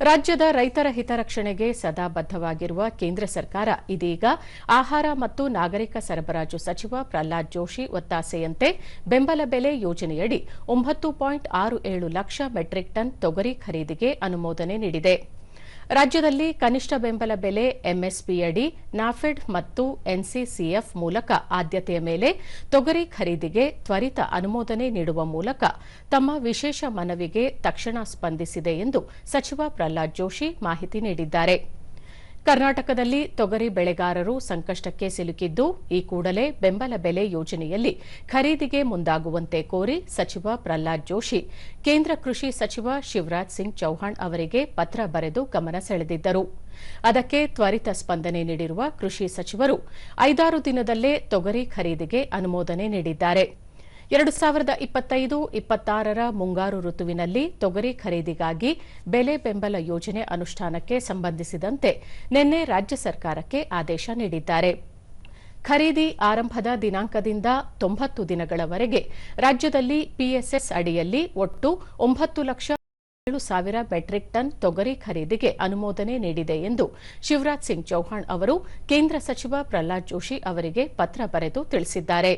ರಾಜ್ಯದ ರೈತರ ಹಿತರಕ್ಷಣೆಗೆ ಸದಾ ಬದ್ದವಾಗಿರುವ ಕೇಂದ್ರ ಸರ್ಕಾರ ಇದೀಗ ಆಹಾರ ಮತ್ತು ನಾಗರಿಕ ಸರಬರಾಜು ಸಚಿವ ಪ್ರಹ್ಲಾದ್ ಜೋಶಿ ಒತ್ತಾಸೆಯಂತೆ ಬೆಂಬಲ ಬೆಲೆ ಯೋಜನೆಯಡಿ ಒಂಬತ್ತು ಪಾಯಿಂಟ್ ಆರು ಏಳು ಲಕ್ಷ ಮೆಟ್ರಿಕ್ ಟನ್ ತೊಗರಿ ಖರೀದಿಗೆ ಅನುಮೋದನೆ ನೀಡಿದೆ. ರಾಜ್ಯದಲ್ಲಿ ಕನಿಷ್ಠ ಬೆಂಬಲ ಬೆಲೆ ಎಂಎಸ್ಪಿಯಡಿ, ನಾಫೆಡ್ ಮತ್ತು ಎನ್ಸಿಸಿಎಫ್ ಮೂಲಕ ಆದ್ಯತೆಯ ಮೇಲೆ ತೊಗರಿ ಖರೀದಿಗೆ ತ್ವರಿತ ಅನುಮೋದನೆ ನೀಡುವ ಮೂಲಕ ತಮ್ಮ ವಿಶೇಷ ಮನವಿಗೆ ತಕ್ಷಣ ಸ್ಪಂದಿಸಿದೆ ಎಂದು ಸಚಿವ ಪ್ರಹ್ಲಾದ್ ಜೋಶಿ ಮಾಹಿತಿ ನೀಡಿದ್ದಾರೆ. ಕರ್ನಾಟಕದಲ್ಲಿ ತೊಗರಿ ಬೆಳೆಗಾರರು ಸಂಕಷ್ಟಕ್ಕೆ ಸಿಲುಕಿದ್ದು, ಈ ಕೂಡಲೇ ಬೆಂಬಲ ಬೆಲೆ ಯೋಜನೆಯಲ್ಲಿ ಖರೀದಿಗೆ ಮುಂದಾಗುವಂತೆ ಕೋರಿ ಸಚಿವ ಪ್ರಹ್ಲಾದ್ ಜೋಶಿ, ಕೇಂದ್ರ ಕೃಷಿ ಸಚಿವ ಶಿವರಾಜ್ ಸಿಂಗ್ ಚೌಹಾಣ್ ಅವರಿಗೆ ಪತ್ರ ಬರೆದು ಗಮನ ಸೆಳೆದಿದ್ದರು. ಅದಕ್ಕೆ ತ್ವರಿತ ಸ್ಪಂದನೆ ನೀಡಿರುವ ಕೃಷಿ ಸಚಿವರು, ಐದಾರು ದಿನದಲ್ಲೇ ತೊಗರಿ ಖರೀದಿಗೆ ಅನುಮೋದನೆ ನೀಡಿದ್ದಾರೆ. ಎರಡು ಸಾವಿರದ ಇಪ್ಪತ್ತೈದು ಇಪ್ಪತ್ತಾರರ ಮುಂಗಾರು ಋತುವಿನಲ್ಲಿ ತೊಗರಿ ಖರೀದಿಗಾಗಿ ಬೆಲೆ ಬೆಂಬಲ ಯೋಜನೆ ಅನುಷ್ಠಾನಕ್ಕೆ ಸಂಬಂಧಿಸಿದಂತೆ ನಿನ್ನೆ ರಾಜ್ಯ ಸರ್ಕಾರಕ್ಕೆ ಆದೇಶ ನೀಡಿದ್ದಾರೆ. ಖರೀದಿ ಆರಂಭದ ದಿನಾಂಕದಿಂದ ತೊಂಬತ್ತು ದಿನಗಳವರೆಗೆ ರಾಜ್ಯದಲ್ಲಿ ಪಿಎಸ್ಎಸ್ ಅಡಿಯಲ್ಲಿ ಒಟ್ಟು ಒಂಬತ್ತು ಲಕ್ಷ ಏಳು ಸಾವಿರ ಮೆಟ್ರಿಕ್ ಟನ್ ತೊಗರಿ ಖರೀದಿಗೆ ಅನುಮೋದನೆ ನೀಡಿದೆ ಎಂದು ಶಿವರಾಜ್ ಸಿಂಗ್ ಚೌಹಾಣ್ ಅವರು ಕೇಂದ್ರ ಸಚಿವ ಪ್ರಹ್ಲಾದ್ ಜೋಶಿ ಅವರಿಗೆ ಪತ್ರ ಬರೆದು ತಿಳಿಸಿದ್ದಾರೆ.